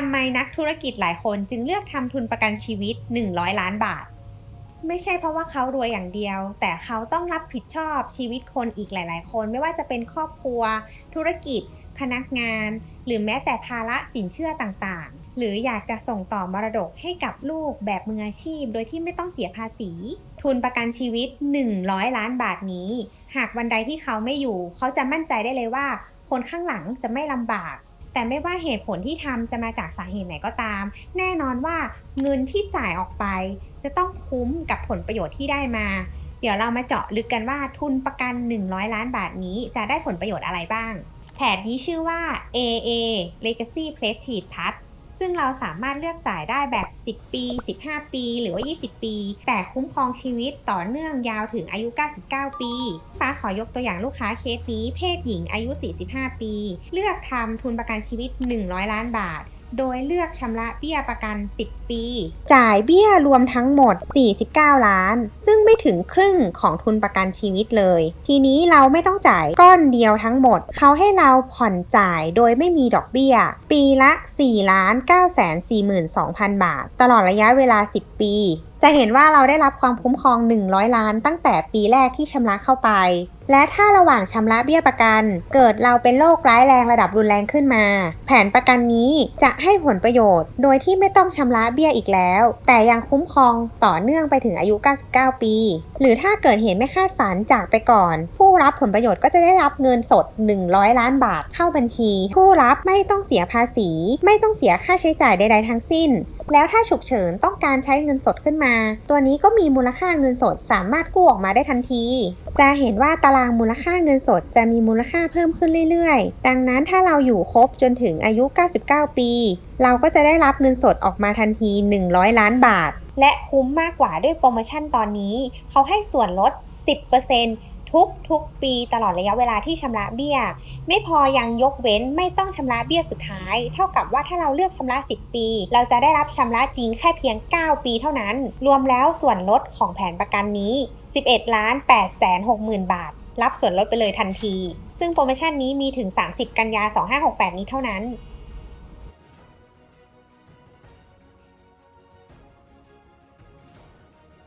ทำไมนักธุรกิจหลายคนจึงเลือกทำทุนประกันชีวิต 100 ล้านบาท ไม่ใช่เพราะว่าเขารวยอย่างเดียว แต่เขาต้องรับผิดชอบชีวิตคนอีกหลาย ๆ คน ไม่ว่าจะเป็นครอบครัว ธุรกิจ พนักงาน หรือแม้แต่ภาระสินเชื่อต่างๆ หรืออยากจะส่งต่อมรดกให้กับลูกแบบมืออาชีพ โดยที่ไม่ต้องเสียภาษี ทุนประกันชีวิต 100 ล้านบาทนี้ หากวันใดที่เขาไม่อยู่ เขาจะมั่นใจได้เลยว่า คนข้างหลังจะไม่ลำบาก แต่ไม่ว่าเหตุผลที่ทำจะมาจากสาเหตุไหนก็ตาม แน่นอนว่าเงินที่จ่ายออกไป จะต้องคุ้มกับผลประโยชน์ที่ได้มา เดี๋ยวเรามาเจาะลึกกันว่าทุนประกัน 100 ล้านบาทนี้จะได้ผลประโยชน์อะไรบ้าง แผนนี้ชื่อว่า AA Legacy Prestige Pass ซึ่งเราสามารถเลือกจ่ายได้แบบ 10 ปี 15 ปี หรือว่า 20 ปี แต่คุ้มครองชีวิตต่อเนื่องยาวถึงอายุ 99 ปี ฟ้าขอยกตัวอย่างลูกค้าเคสนี้ เพศหญิงอายุ 45 ปี เลือกทำทุนประกันชีวิต 100 ล้านบาท โดยเลือกชำระเบี้ยประกัน 10 ปี จ่ายเบี้ยรวมทั้งหมด 49 ล้าน ซึ่งไม่ถึงครึ่งของทุนประกันชีวิตเลย ทีนี้เราไม่ต้องจ่ายก้อนเดียวทั้งหมด เขาให้เราผ่อนจ่ายโดยไม่มีดอกเบี้ย ปีละ4ล้าน9แสน42,000 บาท ตลอดระยะเวลา 10 ปีจะเห็นว่าเราได้รับความคุ้มครอง 100 ล้าน ตั้งแต่ปีแรกที่ชำระเข้าไป และถ้าระหว่างชำระเบี้ยประกัน เกิดเราเป็นโรคร้ายแรงระดับรุนแรงขึ้นมา แผนประกันนี้จะให้ผลประโยชน์ โดยที่ไม่ต้องชำระเบี้ยอีกแล้ว แต่ยังคุ้มครองต่อเนื่องไปถึงอายุ 99 ปี หรือถ้าเกิดเหตุไม่คาดฝันจากไปก่อน ผู้รับผลประโยชน์ก็จะได้รับเงินสด 100 ล้านบาทเข้าบัญชี ผู้รับไม่ต้องเสียภาษี ไม่ต้องเสียค่าใช้จ่ายใด ๆ ทั้งสิ้น แล้วถ้าฉุกเฉินต้องการใช้เงินสดขึ้นมา ตัวนี้ก็มีมูลค่าเงินสดสามารถกู้ออกมาได้ทันที จะเห็นว่าตารางมูลค่าเงินสดจะมีมูลค่าเพิ่มขึ้นเรื่อยๆ ดังนั้นถ้าเราอยู่ครบจนถึงอายุ 99 ปี เราก็จะได้รับเงินสดออกมาทันที 100 ล้านบาท และคุ้มมากกว่าด้วยโปรโมชั่นตอนนี้ เขาให้ส่วนลด 10% ทุกทุกปีตลอดระยะเวลาที่ชำระเบี้ย ไม่พอยังยกเว้นไม่ต้องชำระเบี้ยสุดท้าย เท่ากับว่าถ้าเราเลือกชำระ 10 ปี เราจะได้รับชำระจริงแค่เพียง 9 ปีเท่านั้น รวมแล้วส่วนลดของแผนประกันนี้ 11ล้าน8แสน6หมื่นบาท รับส่วนลดไปเลยทันที ซึ่งโปรโมชั่นนี้มีถึง 30 กันยา 2568 นี้เท่านั้น